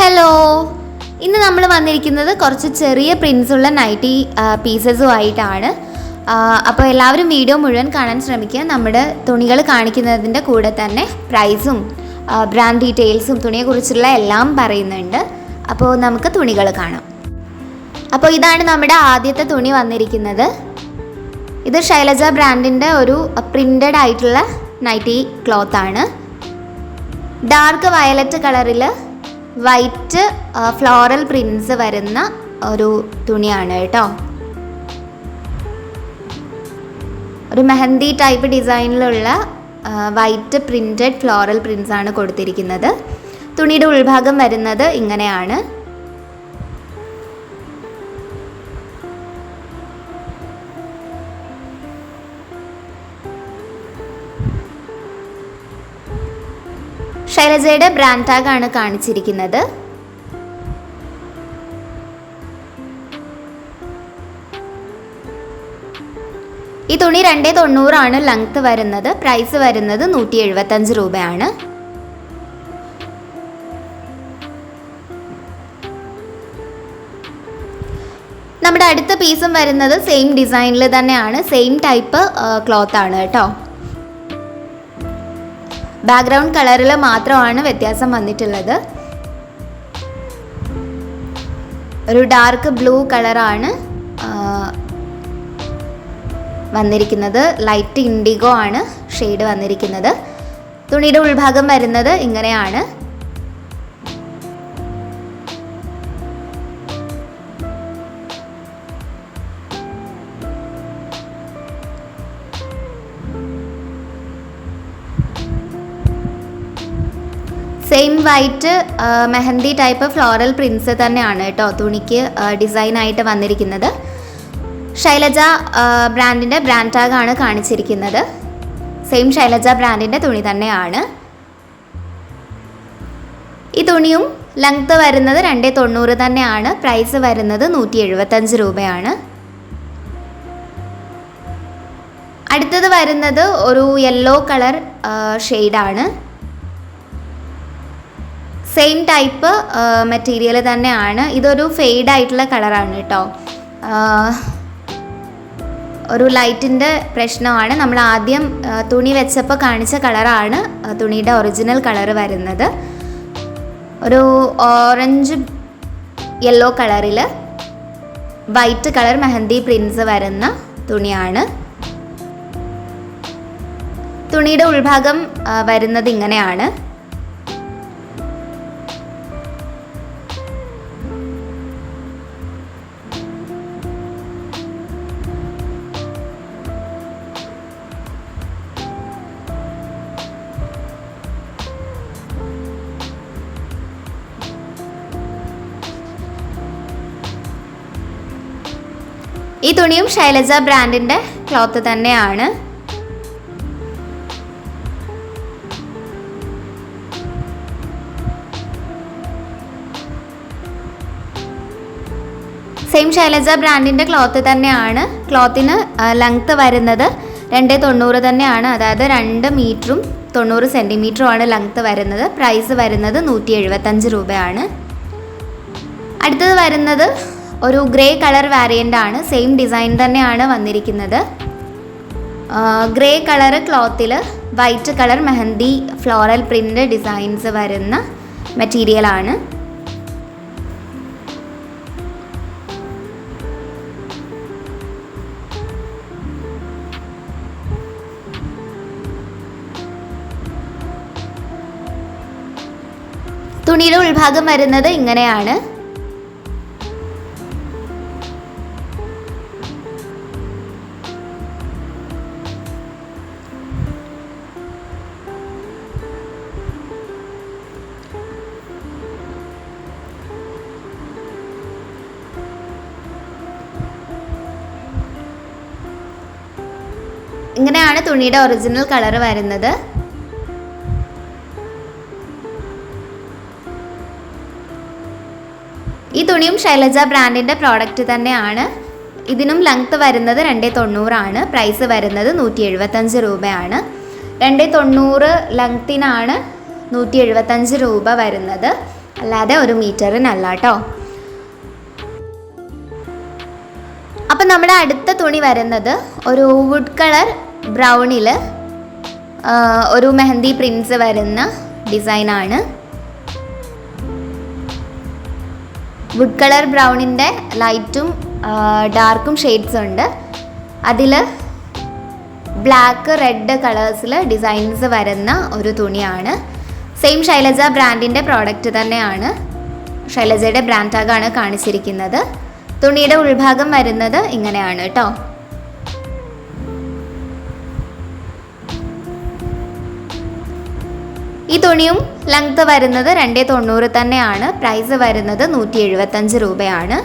Hello. ഇന്ന് നമ്മൾ വന്നിരിക്കുന്നത് കുറച്ച് ചെറിയ പ്രിൻസ് ഉള്ള നൈറ്റി പീസസുമായിട്ടാണ് അപ്പോൾ എല്ലാവരും വീഡിയോ മുഴുവൻ കാണാൻ ശ്രമിക്കുക. നമ്മുടെ തുണികൾ കാണിക്കുന്നതിന്റെ കൂടെ തന്നെ പ്രൈസും ബ്രാൻഡ് ഡീറ്റെയിൽസും തുണിയെക്കുറിച്ചുള്ള എല്ലാം പറയുന്നുണ്ട്. അപ്പോൾ നമുക്ക് തുണികൾ കാണാം. അപ്പോൾ ഇതാണ് നമ്മുടെ ആദ്യത്തെ തുണി വന്നിരിക്കുന്നത്. ഇത് ശൈലജ ബ്രാൻഡിന്റെ ഒരു പ്രിന്റഡ് ആയിട്ടുള്ള നൈറ്റി ക്ലോത്താണ് ഡാർക്ക് വയലറ്റ് കളറിൽ വൈറ്റ് ഫ്ലോറൽ പ്രിൻസ് വരുന്ന ഒരു തുണിയാണ് കേട്ടോ. ഒരു മെഹന്തി ടൈപ്പ് ഡിസൈനിലുള്ള വൈറ്റ് പ്രിന്റഡ് ഫ്ലോറൽ പ്രിൻസ് ആണ് കൊടുത്തിരിക്കുന്നത്. തുണിയുടെ ഉൾഭാഗം വരുന്നത് ഇങ്ങനെയാണ്. ശൈലജയുടെ ബ്രാൻഡ് ടാഗ് ആണ് കാണിച്ചിരിക്കുന്നത്. ഈ തുണി രണ്ടേ തൊണ്ണൂറാണ് ലെങ്ത് വരുന്നത് പ്രൈസ് വരുന്നത് നൂറ്റി എഴുപത്തഞ്ച് രൂപയാണ്. നമ്മുടെ അടുത്ത പീസും വരുന്നത് സെയിം ഡിസൈനിൽ തന്നെയാണ് സെയിം ടൈപ്പ് ക്ലോത്ത് ആണ് കേട്ടോ. ബാക്ക്ഗ്രൗണ്ട് കളറിൽ മാത്രമാണ് വ്യത്യാസം വന്നിട്ടുള്ളത്. ഒരു ഡാർക്ക് ബ്ലൂ കളറാണ് വന്നിരിക്കുന്നത്. ലൈറ്റ് ഇൻഡിഗോ ആണ് ഷെയ്ഡ് വന്നിരിക്കുന്നത്. തുണിയുടെ ഉൾഭാഗം വരുന്നത് ഇങ്ങനെയാണ്. White mehndi type floral prints തന്നെയാണ് കേട്ടോ തുണിക്ക് ഡിസൈൻ ആയിട്ട് വന്നിരിക്കുന്നത്. ശൈലജ ബ്രാൻഡിന്റെ ബ്രാൻഡ് ടാഗാണ് കാണിച്ചിരിക്കുന്നത്. സെയിം ശൈലജ ബ്രാൻഡിന്റെ തുണി തന്നെയാണ്. ഈ തുണിയും ലെങ്ത് വരുന്നത് രണ്ടേ തൊണ്ണൂറ് തന്നെയാണ്. പ്രൈസ് വരുന്നത് നൂറ്റി എഴുപത്തഞ്ച് രൂപയാണ്. അടുത്തത് വരുന്നത് ഒരു യെല്ലോ കളർ ഷെയ്ഡാണ് സെയിം ടൈപ്പ് മെറ്റീരിയൽ തന്നെയാണ്. ഇതൊരു ഫെയ്ഡ് ആയിട്ടുള്ള കളറാണ് കേട്ടോ. ഒരു ലൈറ്റിന്റെ പ്രശ്നമാണ്. നമ്മൾ ആദ്യം തുണി വെച്ചപ്പോൾ കാണിച്ച കളറാണ് തുണിയുടെ ഒറിജിനൽ കളർ വരുന്നത്. ഒരു ഓറഞ്ച് യെല്ലോ കളറിൽ വൈറ്റ് കളർ മെഹന്തി പ്രിൻസ് വരുന്ന തുണിയാണ്. തുണിയുടെ ഉൾഭാഗം വരുന്നത് ഇങ്ങനെയാണ്. ഈ തുണിയും ശൈലജ ബ്രാൻഡിന്റെ ക്ലോത്ത് തന്നെയാണ്. സെയിം ശൈലജ ബ്രാൻഡിന്റെ ക്ലോത്ത് തന്നെയാണ്. ക്ലോത്തിന് ലെങ്ത്ത് വരുന്നത് രണ്ട് തൊണ്ണൂറ് തന്നെയാണ്. അതായത് രണ്ട് മീറ്ററും തൊണ്ണൂറ് സെന്റിമീറ്ററുമാണ് ലെങ്ത്ത് വരുന്നത്. പ്രൈസ് വരുന്നത് നൂറ്റി എഴുപത്തഞ്ച് രൂപയാണ്. അടുത്തത് വരുന്നത് ഒരു ഗ്രേ കളർ വാരിയന്റ് ആണ്. സെയിം ഡിസൈൻ തന്നെയാണ് വന്നിരിക്കുന്നത്. Grey colour ക്ലോത്തിൽ white colour mehndi floral print designs വരുന്ന മെറ്റീരിയലാണ് തുണിയുടെ ഉൾഭാഗം വരുന്നത് ഇങ്ങനെയാണ്. തുണിയുടെ ഒറിജിനൽ കളർ വരുന്നത്. ഈ തുണിയും ശൈലജ ബ്രാൻഡിന്റെ പ്രോഡക്റ്റ് തന്നെയാണ്. ഇതിനും ലെങ്ത്ത് വരുന്നത് രണ്ടേ തൊണ്ണൂറാണ് പ്രൈസ് വരുന്നത് നൂറ്റി എഴുപത്തഞ്ച് രൂപയാണ്. രണ്ടേ തൊണ്ണൂറ് ലെങ്ത്തിനാണ് നൂറ്റി എഴുപത്തഞ്ച് രൂപ വരുന്നത്. അല്ലാതെ ഒരു മീറ്ററിനല്ല കേട്ടോ അപ്പം നമ്മുടെ അടുത്ത തുണി വരുന്നത് ഒരു വുഡ് കളർ ബ്രൗണിൽ ഒരു മെഹന്തി പ്രിൻസ് വരുന്ന ഡിസൈനാണ്. വുഡ് കളർ ബ്രൗണിന്റെ ലൈറ്റും ഡാർക്കും ഷെയ്ഡ്സ് ഉണ്ട്. അതിൽ ബ്ലാക്ക് റെഡ് കളേഴ്സിൽ ഡിസൈൻസ് വരുന്ന ഒരു തുണിയാണ്. സെയിം ശൈലജ ബ്രാൻഡിന്റെ പ്രോഡക്റ്റ് തന്നെയാണ്. ശൈലജയുടെ ബ്രാൻഡ് ടാഗാണ് കാണിച്ചിരിക്കുന്നത്. തുണിയുടെ ഉൾഭാഗം വരുന്നത് ഇങ്ങനെയാണ് കേട്ടോ. ഈ തുണിയും ലെങ്ത് വരുന്നത് രണ്ടേ തൊണ്ണൂറ് തന്നെയാണ്. പ്രൈസ് വരുന്നത് നൂറ്റി എഴുപത്തഞ്ച് രൂപയാണ്.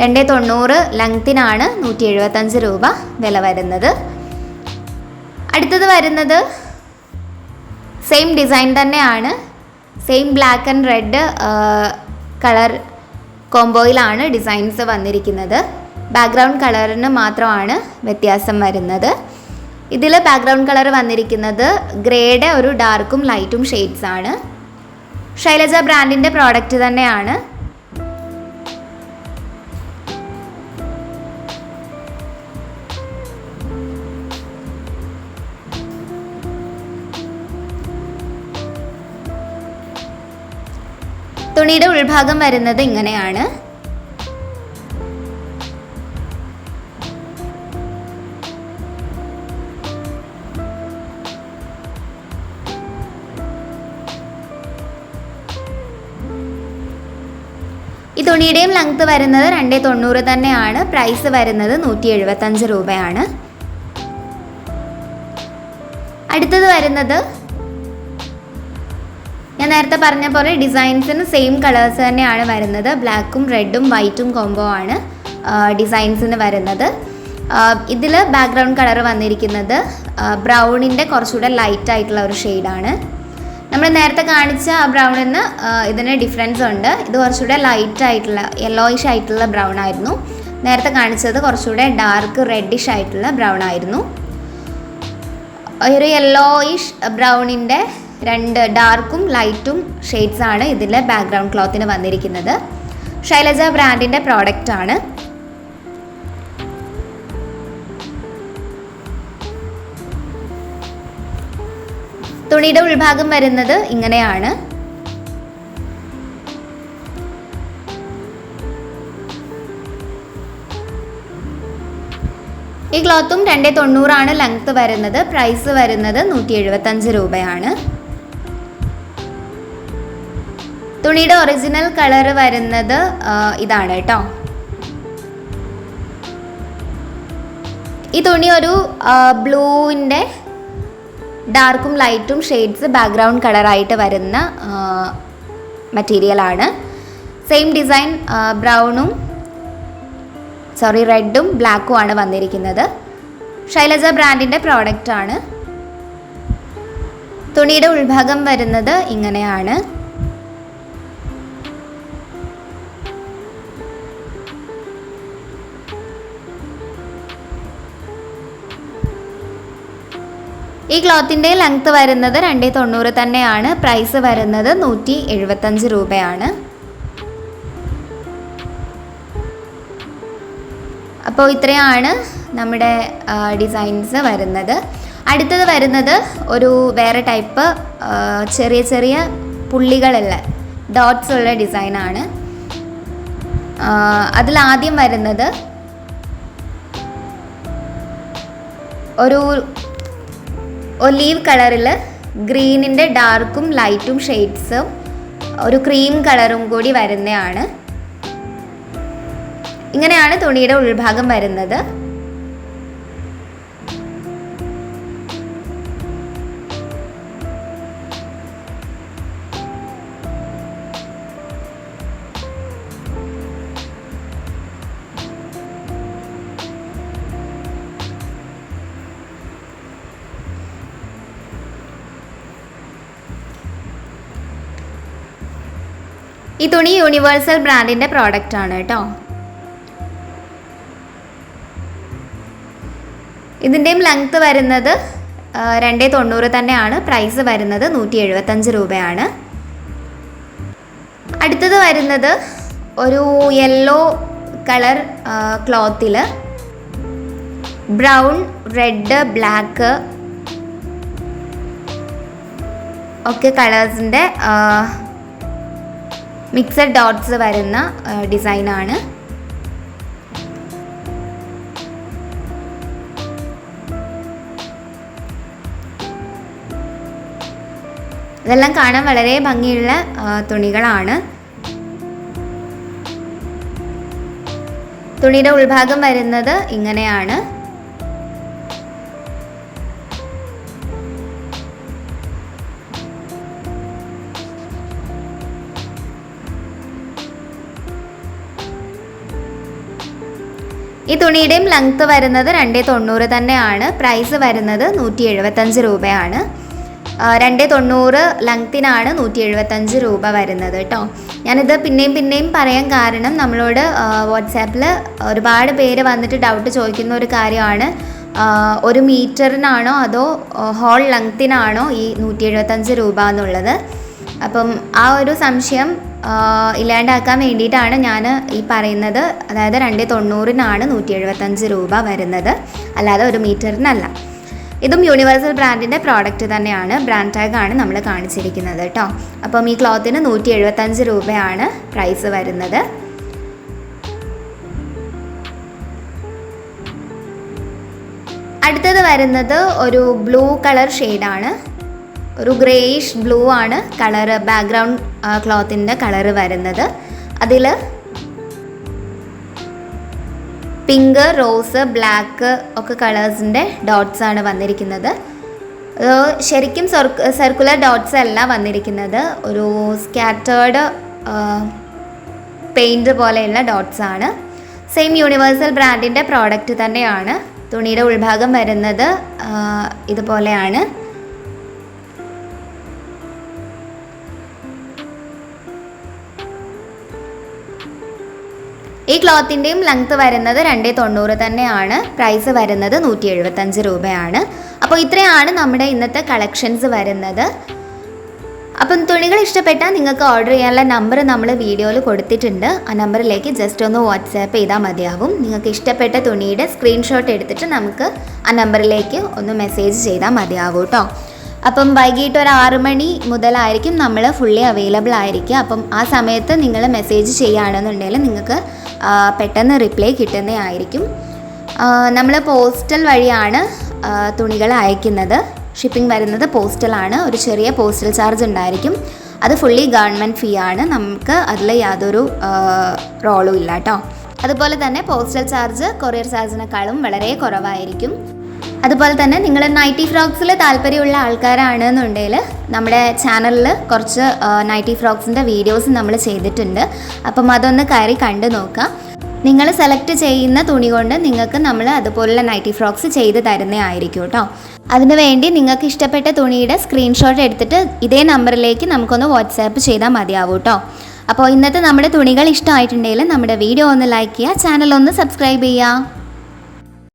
രണ്ടേ തൊണ്ണൂറ് ലെങ്ത്തിനാണ് നൂറ്റി എഴുപത്തഞ്ച് രൂപ വില വരുന്നത്. അടുത്തത് വരുന്നത് സെയിം ഡിസൈൻ തന്നെയാണ്. Same black and red colour കോംബോയിലാണ് designs വന്നിരിക്കുന്നത്. ബാക്ക്ഗ്രൗണ്ട് കളറിന് മാത്രമാണ് വ്യത്യാസം വരുന്നത്. ഇതിൽ ബാക്ക്ഗ്രൗണ്ട് കളർ വന്നിരിക്കുന്നത് ഗ്രേയുടെ ഒരു ഡാർക്കും ലൈറ്റും ഷെയ്ഡ്സ് ആണ്. ശൈലജ ബ്രാൻഡിന്റെ പ്രോഡക്റ്റ് തന്നെയാണ്. തുണിയുടെ ഉൾഭാഗം വരുന്നത് ഇങ്ങനെയാണ്. ലെങ്ത്ത് ലെങ്ത് വരുന്നത് രണ്ടേ തൊണ്ണൂറ് തന്നെയാണ്. പ്രൈസ് വരുന്നത് നൂറ്റി എഴുപത്തഞ്ച് രൂപയാണ്. അടുത്തത് വരുന്നത് ഞാൻ നേരത്തെ പറഞ്ഞ പോലെ ഡിസൈൻസിന് സെയിം കളേഴ്സ് തന്നെയാണ് വരുന്നത്. ബ്ലാക്കും റെഡും വൈറ്റും കോംബോ ആണ് ഡിസൈൻസിന് വരുന്നത്. ഇതിൽ ബാക്ക്ഗ്രൗണ്ട് കളർ വന്നിരിക്കുന്നത് ബ്രൗണിന്റെ കുറച്ചുകൂടെ ലൈറ്റ് ആയിട്ടുള്ള ഒരു ഷെയ്ഡാണ് നമ്മൾ നേരത്തെ കാണിച്ച ആ ബ്രൗണിന് ഇതിന് ഡിഫറൻസ് ഉണ്ട്. ഇത് കുറച്ചുകൂടെ ലൈറ്റ് ആയിട്ടുള്ള യെല്ലോയിഷ് ആയിട്ടുള്ള ബ്രൗൺ ആയിരുന്നു. നേരത്തെ കാണിച്ചത് കുറച്ചുകൂടെ ഡാർക്ക് റെഡിഷ് ആയിട്ടുള്ള ബ്രൗൺ ആയിരുന്നു. ഒരു യെല്ലോയിഷ് ബ്രൗണിന്റെ രണ്ട് ഡാർക്കും ലൈറ്റും ഷെയ്ഡ്സാണ് ഇതിലെ ബാക്ക്ഗ്രൗണ്ട് ക്ലോത്തിന് വന്നിരിക്കുന്നത്. ശൈലജ ബ്രാൻഡിന്റെ പ്രോഡക്റ്റ് തുണിയുടെ ഉൾഭാഗം വരുന്നത് ഇങ്ങനെയാണ്. ഈ ക്ലോത്തും രണ്ടേ തൊണ്ണൂറാണ് ലെങ്ത്ത് വരുന്നത്. പ്രൈസ് വരുന്നത് നൂറ്റി എഴുപത്തഞ്ച് രൂപയാണ്. തുണിയുടെ ഒറിജിനൽ കളർ വരുന്നത് ഇതാണ് കേട്ടോ. ഈ തുണി ഒരു ബ്ലൂവിന്റെ ഡാർക്കും ലൈറ്റും ഷെയ്ഡ്സ് ബാക്ക്ഗ്രൗണ്ട് കളറായിട്ട് വരുന്ന മെറ്റീരിയലാണ് സെയിം ഡിസൈൻ ബ്രൗണും സോറി റെഡും ബ്ലാക്കും ആണ് വന്നിരിക്കുന്നത്. ശൈലജ ബ്രാൻഡിന്റെ പ്രോഡക്റ്റാണ് തുണിയുടെ ഉൾഭാഗം വരുന്നത് ഇങ്ങനെയാണ്. ഈ ക്ലോത്തിന്റെ ലെങ്ത്ത് വരുന്നത് രണ്ടേ തൊണ്ണൂറ് തന്നെയാണ്. പ്രൈസ് വരുന്നത് നൂറ്റി എഴുപത്തഞ്ച് രൂപയാണ്. അപ്പോൾ ഇത്രയാണ് നമ്മുടെ ഡിസൈൻസ് വരുന്നത്. അടുത്തത് വരുന്നത് ഒരു വേറെ ടൈപ്പ് ചെറിയ ചെറിയ പുള്ളികളുള്ള ഡോട്ട്സ് ഉള്ള ഡിസൈനാണ്. അതിലാദ്യം വരുന്നത് ഒരു ഒലീവ് കളറിൽ ഗ്രീനിന്റെ ഡാർക്കും ലൈറ്റും ഷെയ്ഡ്സും ഒരു ക്രീം കളറും കൂടി വരുന്നതാണ്. ഇങ്ങനെയാണ് തുണിയുടെ ഉൾഭാഗം വരുന്നത്. ഈ തുണി യൂണിവേഴ്സൽ ബ്രാൻഡിന്റെ പ്രോഡക്റ്റ് ആണ് കേട്ടോ. ഇതിന്റെയും ലെങ്ത്ത് വരുന്നത് രണ്ടേ തൊണ്ണൂറ് തന്നെയാണ്. പ്രൈസ് വരുന്നത് നൂറ്റി എഴുപത്തഞ്ച് രൂപയാണ്. അടുത്തത് വരുന്നത് ഒരു യെല്ലോ കളർ ക്ലോത്തിൽ ബ്രൗൺ റെഡ് ബ്ലാക്ക് ഒക്കെ കളേഴ്സിന്റെ മിക്സഡ് ഡോട്ട്സ് വരുന്ന ഡിസൈനാണ്. ഇതെല്ലാം കാണാൻ വളരെ ഭംഗിയുള്ള തുണികളാണ്. തുണിയുടെ ഉൾഭാഗം വരുന്നത് ഇങ്ങനെയാണ്. ഈ തുണിയുടെയും ലെങ്ത്ത് വരുന്നത് രണ്ടേ തൊണ്ണൂറ് തന്നെയാണ്. പ്രൈസ് വരുന്നത് നൂറ്റി എഴുപത്തഞ്ച് രൂപയാണ് രണ്ടേ തൊണ്ണൂറ് ലെങ്ത്തിനാണ് നൂറ്റി എഴുപത്തഞ്ച് രൂപ വരുന്നത് കേട്ടോ ഞാനിത് പിന്നെയും പിന്നെയും പറയാൻ കാരണം നമ്മളോട് വാട്സാപ്പിൽ ഒരുപാട് പേര് വന്നിട്ട് ഡൗട്ട് ചോദിക്കുന്ന ഒരു കാര്യമാണ്. ഒരു മീറ്ററിനാണോ അതോ ഹോൾ ലെങ്ത്തിനാണോ ഈ നൂറ്റി എഴുപത്തഞ്ച് രൂപ എന്നുള്ളത്. അപ്പം ആ ഒരു സംശയം ഇല്ലാണ്ടാക്കാൻ വേണ്ടിയിട്ടാണ് ഞാൻ ഈ പറയുന്നത്. അതായത് രണ്ട് തൊണ്ണൂറിനാണ് നൂറ്റി എഴുപത്തഞ്ച് രൂപ വരുന്നത്. അല്ലാതെ ഒരു മീറ്ററിനല്ല. ഇതും യൂണിവേഴ്സൽ ബ്രാൻഡിന്റെ പ്രോഡക്റ്റ് തന്നെയാണ്. ബ്രാൻഡ് ടാഗാണ് നമ്മൾ കാണിച്ചിരിക്കുന്നത് കേട്ടോ. അപ്പം ഈ ക്ലോത്തിന് നൂറ്റി എഴുപത്തഞ്ച് രൂപയാണ് പ്രൈസ് വരുന്നത്. അടുത്തത് വരുന്നത് ഒരു ബ്ലൂ കളർ ഷെയ്ഡാണ്. ഒരു ഗ്രേയിഷ് ബ്ലൂ ആണ് കളറ് ബാക്ക്ഗ്രൗണ്ട് ക്ലോത്തിന്റെ കളറ് വരുന്നത്. അതിൽ പിങ്ക് റോസ് ബ്ലാക്ക് ഒക്കെ കളേഴ്സിന്റെ ഡോട്ട്സ് ആണ് വന്നിരിക്കുന്നത്. ശരിക്കും സർക്കുലർ ഡോട്ട്സ് അല്ല വന്നിരിക്കുന്നത്. ഒരു സ്കാറ്റേർഡ് പെയിന്റ് പോലെയുള്ള ഡോട്ട്സ് ആണ്. സെയിം യൂണിവേഴ്സൽ ബ്രാൻഡിന്റെ പ്രോഡക്റ്റ് തന്നെയാണ്. തുണിയുടെ ഉൾഭാഗം വരുന്നത് ഇതുപോലെയാണ്. ഈ ക്ലോത്തിന്റെയും ലെങ്ത് വരുന്നത് രണ്ടേ തൊണ്ണൂറ് തന്നെയാണ്. പ്രൈസ് വരുന്നത് നൂറ്റി എഴുപത്തഞ്ച് രൂപയാണ്. അപ്പോൾ ഇത്രയാണ് നമ്മുടെ ഇന്നത്തെ കളക്ഷൻസ് വരുന്നത്. അപ്പം തുണികൾ ഇഷ്ടപ്പെട്ടാൽ നിങ്ങൾക്ക് ഓർഡർ ചെയ്യാനുള്ള നമ്പർ നമ്മൾ വീഡിയോയിൽ കൊടുത്തിട്ടുണ്ട്. ആ നമ്പറിലേക്ക് ജസ്റ്റ് ഒന്ന് വാട്സാപ്പ് ചെയ്താൽ മതിയാവും. നിങ്ങൾക്ക് ഇഷ്ടപ്പെട്ട തുണിയുടെ സ്ക്രീൻഷോട്ട് എടുത്തിട്ട് നമുക്ക് ആ നമ്പറിലേക്ക് ഒന്ന് മെസ്സേജ് ചെയ്താൽ മതിയാവും കേട്ടോ. അപ്പം വൈകിട്ട് ഒരു ആറ് മണി മുതലായിരിക്കും നമ്മൾ ഫുള്ളി അവൈലബിൾ ആയിരിക്കും അപ്പം ആ സമയത്ത് നിങ്ങൾ മെസ്സേജ് ചെയ്യുകയാണെന്നുണ്ടെങ്കിൽ നിങ്ങൾക്ക് പെട്ടെന്ന് റിപ്ലൈ കിട്ടുന്നേ ആയിരിക്കും. നമ്മൾ പോസ്റ്റൽ വഴിയാണ് തുണികൾ അയക്കുന്നത്. ഷിപ്പിംഗ് വരുന്നത് പോസ്റ്റലാണ് ഒരു ചെറിയ പോസ്റ്റൽ ചാർജ് ഉണ്ടായിരിക്കും. അത് ഫുള്ളി ഗവൺമെന്റ് ഫീ ആണ്. നമുക്ക് അതിൽ യാതൊരു റോളും ഇല്ല കേട്ടോ. അതുപോലെ തന്നെ പോസ്റ്റൽ ചാർജ് കൊറിയർ ചാർജിനേക്കാളും വളരെ കുറവായിരിക്കും. അതുപോലെ തന്നെ നിങ്ങൾ നൈറ്റി ഫ്രോക്സിൽ താല്പര്യമുള്ള ആൾക്കാരാണെന്നുണ്ടെങ്കിൽ നമ്മുടെ ചാനലിൽ കുറച്ച് നൈറ്റി ഫ്രോക്സിന്റെ വീഡിയോസ് നമ്മൾ ചെയ്തിട്ടുണ്ട്. അപ്പം അതൊന്ന് കയറി കണ്ടു നോക്കാം. നിങ്ങൾ സെലക്ട് ചെയ്യുന്ന തുണി കൊണ്ട് നിങ്ങൾക്ക് നമ്മൾ അതുപോലുള്ള നൈറ്റി ഫ്രോക്സ് ചെയ്ത് തരുന്നതായിരിക്കും കേട്ടോ. അതിന് വേണ്ടി നിങ്ങൾക്ക് ഇഷ്ടപ്പെട്ട തുണിയുടെ സ്ക്രീൻഷോട്ട് എടുത്തിട്ട് ഇതേ നമ്പറിലേക്ക് നമുക്കൊന്ന് വാട്സാപ്പ് ചെയ്താൽ മതിയാവും കേട്ടോ. അപ്പോൾ ഇന്നത്തെ നമ്മുടെ തുണികൾ ഇഷ്ടമായിട്ടുണ്ടെങ്കിൽ നമ്മുടെ വീഡിയോ ഒന്ന് ലൈക്ക് ചെയ്യുക ചാനൽ ഒന്ന് സബ്സ്ക്രൈബ് ചെയ്യുക.